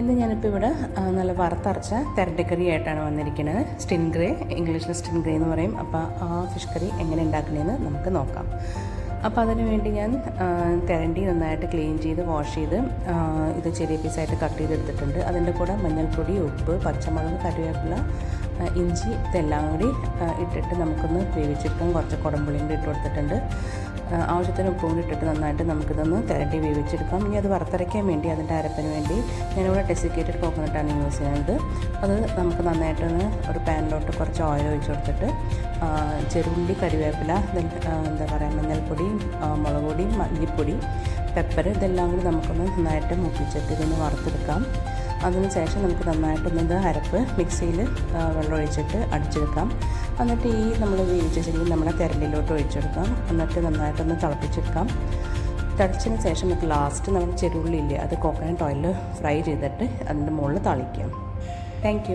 ഇന്ന് ഞാനിപ്പോൾ ഇവിടെ നല്ല വറുത്തരച്ച തെരട്ടിക്കറി ആയിട്ടാണ് വന്നിരിക്കുന്നത്. സ്റ്റിൻ ഗ്രേ ഇംഗ്ലീഷിൽ സ്റ്റിൻ ഗ്രേ എന്ന് പറയും. അപ്പോൾ ആ ഫിഷ് കറി എങ്ങനെ ഉണ്ടാക്കണമെന്ന് നമുക്ക് നോക്കാം. അപ്പോൾ അതിന് വേണ്ടി ഞാൻ തെരണ്ടി നന്നായിട്ട് ക്ലീൻ ചെയ്ത് വാഷ് ചെയ്ത് ഇത് ചെറിയ പീസായിട്ട് കട്ട് ചെയ്തെടുത്തിട്ടുണ്ട്. അതിന്റെ കൂടെ മഞ്ഞൾപ്പൊടി ഉപ്പ് പച്ചമുളക് കറിവേപ്പില ഇഞ്ചി ഇതെല്ലാം കൂടി ഇട്ടിട്ട് നമുക്കൊന്ന് വേവിച്ചിട്ടും കുറച്ച് കുടമ്പുളിയും കൂടി ഇട്ട് കൊടുത്തിട്ടുണ്ട്. ആവശ്യത്തിന് ഉപ്പും ഇട്ടിട്ട് നന്നായിട്ട് നമുക്കിതൊന്ന് തിരട്ടി വേവിച്ചെടുക്കാം. ഇനി അത് വറുത്തരയ്ക്കാൻ വേണ്ടി അതിന്റെ അരപ്പിന് വേണ്ടി ഞാനിവിടെ ഡെസിക്കേറ്റഡ് കോക്കനട്ടാണ് യൂസ് ചെയ്യുന്നത്. അത് നമുക്ക് നന്നായിട്ടൊന്ന് ഒരു പാനിലോട്ട് കുറച്ച് ഓയിൽ ഒഴിച്ച് കൊടുത്തിട്ട് ചെറുപുള്ളി ആ, എന്താ പറയുക മഞ്ഞൾപ്പൊടി മുളക് പൊടി മല്ലിപ്പൊടി പെപ്പർ ഇതെല്ലാം കൂടി നമുക്കൊന്ന് നന്നായിട്ട് മുപ്പിച്ചിട്ട് ഇതൊന്ന് വറുത്തെടുക്കാം. അതിന് ശേഷം നമുക്ക് നന്നായിട്ടൊന്ന് ഇത് അരപ്പ് മിക്സിയിൽ വെള്ളം ഒഴിച്ചിട്ട് അടിച്ചെടുക്കാം. എന്നിട്ട് ഈ നമ്മൾ വേവിച്ച ചെടി നമ്മുടെ തിരലിലോട്ട് ഒഴിച്ചെടുക്കാം. എന്നിട്ട് നന്നായിട്ടൊന്ന് തിളപ്പിച്ചെടുക്കാം. തിളച്ചതിന് ശേഷം നമുക്ക് ലാസ്റ്റ് നമ്മൾ ചെറുള്ളില്ലേ അത് കോക്കനട്ട് ഓയിൽ ഫ്രൈ ചെയ്തിട്ട് അതിന്റെ മുകളിൽ തളിക്കാം. താങ്ക്